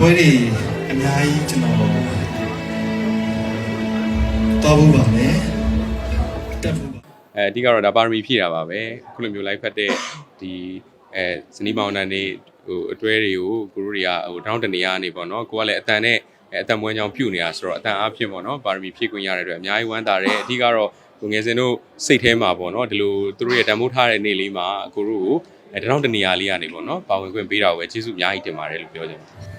ပွဲတွေအများကြီးကျွန်တော်တော်ဘူးပါမယ်တက်ဖို့ပါအဲအဓိကတော့ဒါပါရမီဖြည့်တာပါပဲအခုလိုမျိုး live ဖတ်တဲ့ဒီအဲဇနီးမောင်နှံနေဟိုအတွဲတွေကိုကိုတို့တွေကဟိုတောင်းတနေရနေပေါ့နော်ကိုကလည်းအတန်နဲ့အဲအတန်မွေးချောင်ပြုတ်နေတာဆိုတော့အတန်အားဖြင့်ပေါ့နော်ပါရမီဖြည့်ခွင့်ရတဲ့အတွက်အများကြီးဝမ်းသာတယ်အဓိကတော့ကိုငယ်စင်တို့စိတ်ထဲမှာပေါ့နော်ဒီလိုသူတို့ရဲ့တန်ဖိုးထားတဲ့နေ့လေးမှာကိုတို့ကိုအဲတောင်းတနေရလေးကနေပေါ့နော်ပါဝင်ခွင့်ပေးတာကိုပဲကျေးဇူးအများကြီးတင်ပါတယ်လို့ပြောချင်ပါတယ်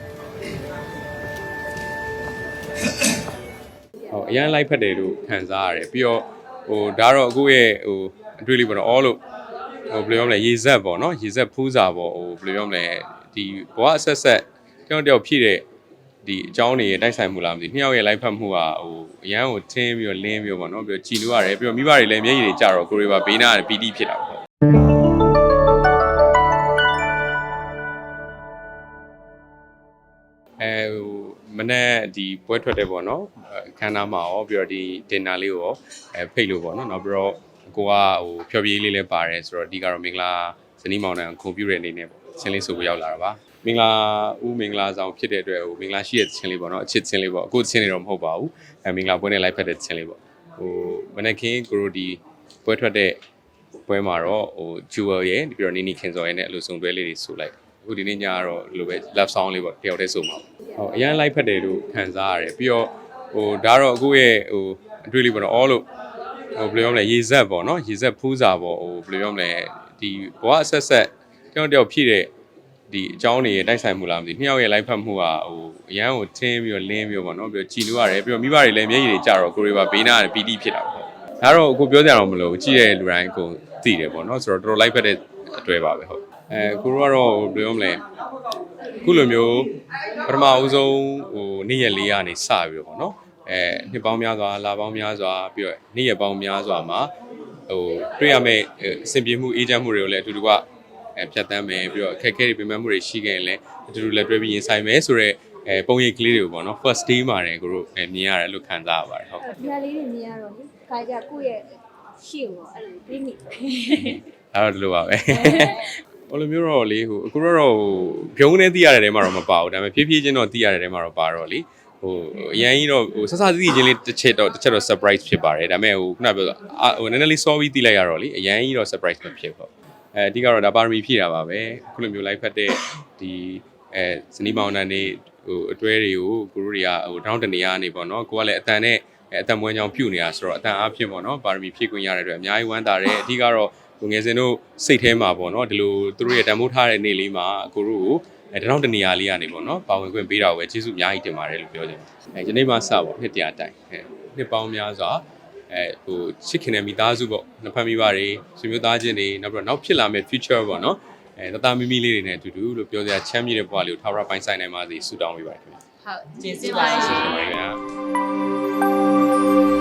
ဟုတ်အရင် live ဖတ်တယ်လို့ခံစားရတယ်ပြီးတော့ဟိုဒါတော့အခုရဲ့ဟိုအတွေ့လေးပေါ့နော် all လို့ဟိုဘယ်လိုပြောမလဲရေဇက်ပေါ့နော်ရေဇက်ဖူးစာပေါ့ဟိုဘယ်လိုပြောမလဲဒီဘဝအဆက်ဆက်တယောက်တယောက်ဖြည့်တဲ့ဒီအကြောင်းတွေရဲ့တိုက်ဆိုင်မှုလားမသိဘူးနှစ်ယောက်ရဲ့လိုက်ဖက်မှုကဟိုအရန်ကိုထင်းပြီးတော့လင်းပြီးတော့ပေါ့နော်ပြီးတော့ကြည်လို့ရတယ်ပြီးတော့မိဘတွေလည်းမျက်ရည်တွေကြတော့ကိုတွေပါဘေးနားပီတိဖြစ်တာပေါ့ မနေ့ဒီပွဲထွက်တယ်ပေါ့နော်အခမ်းအနားမှာရောပြီးတော့ဒီတင်နာလေးကိုရောအဲဖိတ်လို့ပေါ့နော်နောက်ပြီးတော့ကိုကဟိုဖျော်ဖြေလေးလည်းပါတယ်ဆိုတော့အဓိကတော့မင်္ဂလာဇနီးမောင်နှံကွန်ပျူတာအနေနဲ့ပေါ့ချင်းလေးဆိုကိုရောက်လာတာပါမင်္ဂလာဦးမင်္ဂလာဆောင်ဖြစ်တဲ့အတွက်ဟိုမင်္ဂလာရှိတဲ့ချင်းလေးပေါ့နော်အချစ်ချင်းလေးပေါ့အခုချင်းလေးတော့မဟုတ်ပါဘူးအဲမင်္ဂလာပွဲနဲ့လိုက်ဖက်တဲ့ချင်းလေးပေါ့ဟိုမနေ့ကင်းကိုရိုဒီပွဲထွက်တဲ့ပွဲမှာတော့ဟို Jewel ရဲ့ပြီးတော့နီနီခင်စော်ရဲ့နဲ့အလိုဆုံးတွဲလေးတွေဆိုလိုက် အခုဒီနေ့ညကတော့ဒီလိုပဲ love song လေးပေါ့တယောက်တည်းဆိုမှာပေါ့ဟုတ်အရင်လိုက်ဖက်တယ်လို့ခံစားရတယ်ပြီးတော့ဟိုဒါတော့အခုရဲ့ဟိုအတွေ့လေးပေါ့နော် all လို့ဟိုဘယ်လိုပြောမလဲရေဇက်ပေါ့နော်ရေဇက်ဖူးစာပေါ့ဟိုဘယ်လိုပြောမလဲဒီဘဝအဆက်ဆက်တယောက်တယောက်ဖြည့်တဲ့ဒီအကြောင်းတွေရဲ့တိုက်ဆိုင်မှုလားမသိဘူးနှစ်ယောက်ရဲ့လိုက်ဖက်မှုကဟိုအရန်ကိုထင်းပြီးတော့လင်းပြီးတော့ပေါ့နော်ပြီးတော့ကြည်လို့ရတယ်ပြီးတော့မိဘတွေလည်းမျက်ရည်တွေကြတော့ကိုတွေပါဘေးနားပီတိဖြစ်တာပေါ့ဒါတော့ကိုပြောကြတော့မလို့ကြည့်တဲ့လူတိုင်းကိုသိတယ်ပေါ့နော်ဆိုတော့တော်တော်လိုက်ဖက်တဲ့အတွဲပါပဲဟုတ် အဲကိုတို့ကတော့ဘယ်လိုပြောမလဲခုလိုမျိုးပထမအဦးဆုံးဟိုနေ့ရက်လေးကနေစပြီးတော့ပေါ့နော်အဲနှစ်ပေါင်းများစွာလာပေါင်းများစွာပြီးတော့နေ့ရက်ပေါင်းများစွာမှာဟိုတွေ့ရမယ့်အဆင်ပြေမှုအေးချမ်းမှုတွေကိုလည်းအတူတူကအဲဖြတ်တန်းမယ်ပြီးတော့အခက်အခဲတွေပြင်ပမှုတွေရှိခဲ့ရင်လည်းအတူတူလက်တွဲပြီးရင်ဆိုင်မယ်ဆိုတော့အဲပုံရိပ်ကလေးတွေကိုပေါ့နော် first day မှာတယ်ကိုတို့အဲမြင်ရတယ်လို့ခံစားရပါတယ်ဟုတ်ဒီဟာလေးတွေမြင်ရတော့လေခါကြကိုယ့်ရဲ့ရှေ့ကိုအဲ့လိုပြီးမိအဲ့တော့ဒီလိုပါပဲ ဟိုလိုမျိုးတော့လေဟိုအခုတော့ဟိုဖြုံးနေသိရတဲ့တဲမှာတော့မပါဘူးဒါပေမဲ့ဖြည်းဖြည်းချင်းတော့သိရတဲ့တဲမှာတော့ပါတော့လေဟိုအရင်ကြီးတော့ဟိုဆဆသိသိချင်းလေးတစ်ချက်တော့တစ်ချက်တော့ surprise ဖြစ်ပါတယ်ဒါပေမဲ့ဟိုခုနပြောအာဟိုနည်းနည်းလေး sorry သိလိုက်ရတော့လေအရင်ကြီးတော့ surprise မဖြစ်ဘူးအဲအဓိကတော့ဒါပါရမီဖြည့်တာပါပဲအခုလိုမျိုး live ဖတ်တဲ့ဒီအဲဇနီးမောင်နှံနေဟိုအတွဲတွေကိုကိုတို့တွေကဟိုတောင်းတနေရနေပေါ့နော်ကိုကလည်းအတန်နဲ့အဲအတန်မွေးချောင်ပြုတ်နေတာဆိုတော့အတန်အားဖြင့်ပေါ့နော်ပါရမီဖြည့်ခွင့်ရတဲ့အတွက်အများကြီးဝမ်းသာတယ်အဓိကတော့ ကိုငယ်စင်တို့စိတ်ထဲမှာပေါ့နော်ဒီလိုသူတို့ရဲ့တန်ဖိုးထားတဲ့နေ့လေးမှာကိုတို့ကိုအဲတောင်းတနေရလေးကနေပေါ့နော်ပါဝင်ခွင့်ပေးတာကိုပဲကျေးဇူးအများကြီးတင်ပါတယ်လို့ပြောချင်ပါတယ်အဲဒီနေ့မှစပေါ့နှစ်တရာတိုင်အဲနှစ်ပေါင်းများစွာအဲဟိုချစ်ခင်တဲ့မိသားစုပေါ့နှစ်ဖက်မိဘတွေဆွေမျိုးသားချင်းတွေနောက်ပြီးတော့နောက်ဖြစ်လာမယ့် future ပေါ့နော်အဲတသားမီမီလေးတွေနဲ့အတူတူလို့ပြောစရာချမ်းမြေတဲ့ဘဝလေးကိုထာဝရပိုင်းဆိုင်နိုင်ပါစေဆုတောင်းပေးပါတယ်ခင်ဗျာဟုတ်ကျေးဇူးပါရှင်ဟုတ်ပါပါ